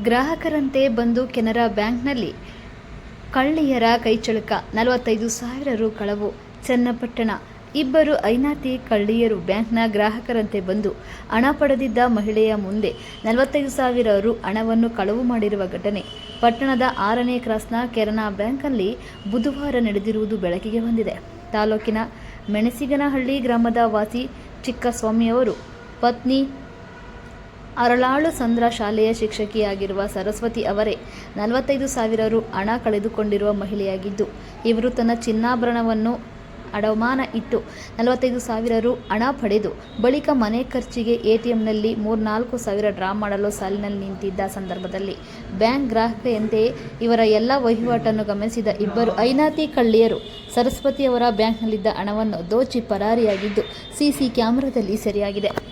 ಗ್ರಾಹಕರಂತೆ ಬಂದು ಕೆನರಾ ಬ್ಯಾಂಕ್ನಲ್ಲಿ ಕಳ್ಳಿಯರ ಕೈಚಳಕ ನಲವತ್ತೈದು ಸಾವಿರ ರು ಕಳವು. ಚನ್ನಪಟ್ಟಣ ಇಬ್ಬರು ಐನಾತಿ ಕಳ್ಳಿಯರು ಬ್ಯಾಂಕ್ನ ಗ್ರಾಹಕರಂತೆ ಬಂದು ಹಣ ಪಡೆದಿದ್ದ ಮಹಿಳೆಯ ಮುಂದೆ ನಲವತ್ತೈದು ಸಾವಿರ ರು ಹಣವನ್ನು ಕಳವು ಮಾಡಿರುವ ಘಟನೆ. ಪಟ್ಟಣದ ಆರನೇ ಕ್ರಾಸ್ನ ಕೆರನಾ ಬ್ಯಾಂಕ್ನಲ್ಲಿ ಬುಧವಾರ ನಡೆದಿರುವುದು ಬೆಳಕಿಗೆ ಬಂದಿದೆ. ತಾಲೂಕಿನ ಮೆಣಸಿಗನಹಳ್ಳಿ ಗ್ರಾಮದ ವಾಸಿ ಚಿಕ್ಕಸ್ವಾಮಿಯವರು ಪತ್ನಿ ಅರಳಾಳು ಸಂದ್ರ ಶಾಲೆಯ ಶಿಕ್ಷಕಿಯಾಗಿರುವ ಸರಸ್ವತಿ ಅವರೇ ನಲವತ್ತೈದು ಸಾವಿರ ರು ಹಣ ಕಳೆದುಕೊಂಡಿರುವ ಮಹಿಳೆಯಾಗಿದ್ದು ಇವರು ತನ್ನ ಚಿನ್ನಾಭರಣವನ್ನು ಅಡಮಾನ ಇಟ್ಟು ನಲವತ್ತೈದು ಸಾವಿರ ರು ಹಣ ಪಡೆದು ಬಳಿಕ ಮನೆ ಖರ್ಚಿಗೆ ಎಟಿಎಂನಲ್ಲಿ ಮೂರ್ನಾಲ್ಕು ಸಾವಿರ ಡ್ರಾ ಮಾಡಲು ಸಾಲಿನಲ್ಲಿ ನಿಂತಿದ್ದ ಸಂದರ್ಭದಲ್ಲಿ ಬ್ಯಾಂಕ್ ಗ್ರಾಹಕೆಯಂತೆಯೇ ಇವರ ಎಲ್ಲ ವಹಿವಾಟನ್ನು ಗಮನಿಸಿದ ಇಬ್ಬರು ಐನಾತಿ ಕಳ್ಳಿಯರು ಸರಸ್ವತಿ ಅವರ ಬ್ಯಾಂಕ್ನಲ್ಲಿದ್ದ ಹಣವನ್ನು ದೋಚಿ ಪರಾರಿಯಾಗಿದ್ದು, ಸಿಸಿ ಕ್ಯಾಮೆರಾದಲ್ಲಿ ಸೆರೆಯಾಗಿದೆ.